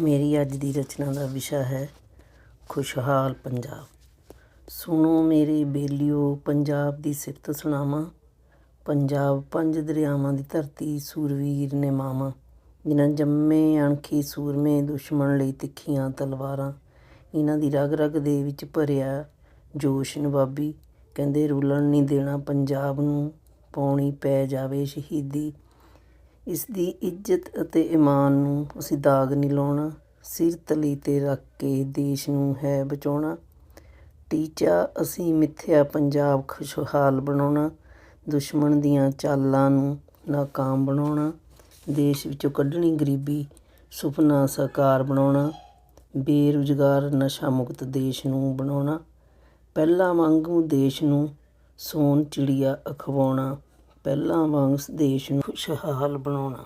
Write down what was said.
ਮੇਰੀ ਅੱਜ ਦੀ ਰਚਨਾ ਦਾ ਵਿਸ਼ਾ ਹੈ ਖੁਸ਼ਹਾਲ ਪੰਜਾਬ। ਸੁਣੋ ਮੇਰੇ ਬੇਲੀਓ, ਪੰਜਾਬ ਦੀ ਸਿਫਤ ਸੁਣਾਵਾਂ। ਪੰਜਾਬ ਪੰਜ ਦਰਿਆਵਾਂ ਦੀ ਧਰਤੀ, ਸੂਰਵੀਰ ਨੇ ਮਾਵਾਂ। ਜਿਨ੍ਹਾਂ ਜੰਮੇ ਅਣਖੀ ਸੂਰਮੇ ਦੁਸ਼ਮਣ ਲਈ ਤਿੱਖੀਆਂ ਤਲਵਾਰਾਂ। ਇਹਨਾਂ ਦੀ ਰਗ ਰਗ ਦੇ ਵਿੱਚ ਭਰਿਆ ਜੋਸ਼ ਨਵਾਬੀ। ਕਹਿੰਦੇ ਰੁਲਣ ਨਹੀਂ ਦੇਣਾ, ਪੰਜਾਬ ਨੂੰ ਪਾਉਣੀ ਪੈ ਜਾਵੇ ਸ਼ਹੀਦੀ। ਇਸ ਦੀ ਇੱਜ਼ਤ ਅਤੇ ਈਮਾਨ ਨੂੰ ਅਸੀਂ ਦਾਗ ਨਹੀਂ ਲਾਉਣਾ, ਸਿਰ ਤਲੀ ਤੇ ਰੱਖ ਕੇ ਦੇਸ਼ ਨੂੰ ਹੈ ਬਚਾਉਣਾ। ਟੀਚਾ, ਅਸੀਂ ਮਿੱਥਿਆ ਪੰਜਾਬ ਖੁਸ਼ਹਾਲ ਬਣਾਉਣਾ, ਦੁਸ਼ਮਣ ਦੀਆਂ ਚਾਲਾਂ ਨੂੰ ਨਾਕਾਮ ਬਣਾਉਣਾ, ਦੇਸ਼ ਵਿੱਚੋਂ ਕੱਢਣੀ ਗਰੀਬੀ ਸੁਪਨਾ ਸਾਕਾਰ ਬਣਾਉਣਾ, ਬੇਰੁਜ਼ਗਾਰ ਨਸ਼ਾ ਮੁਕਤ ਦੇਸ਼ ਨੂੰ ਬਣਾਉਣਾ, ਪਹਿਲਾਂ ਵਾਂਗੂ ਦੇਸ਼ ਨੂੰ ਸੋਨ ਚਿੜੀਆ ਅਖਵਾਉਣਾ। ਪਹਿਲਾਂ ਵਾਂਗ ਦੇਸ਼ ਨੂੰ ਖੁਸ਼ਹਾਲ ਬਣਾਉਣਾ।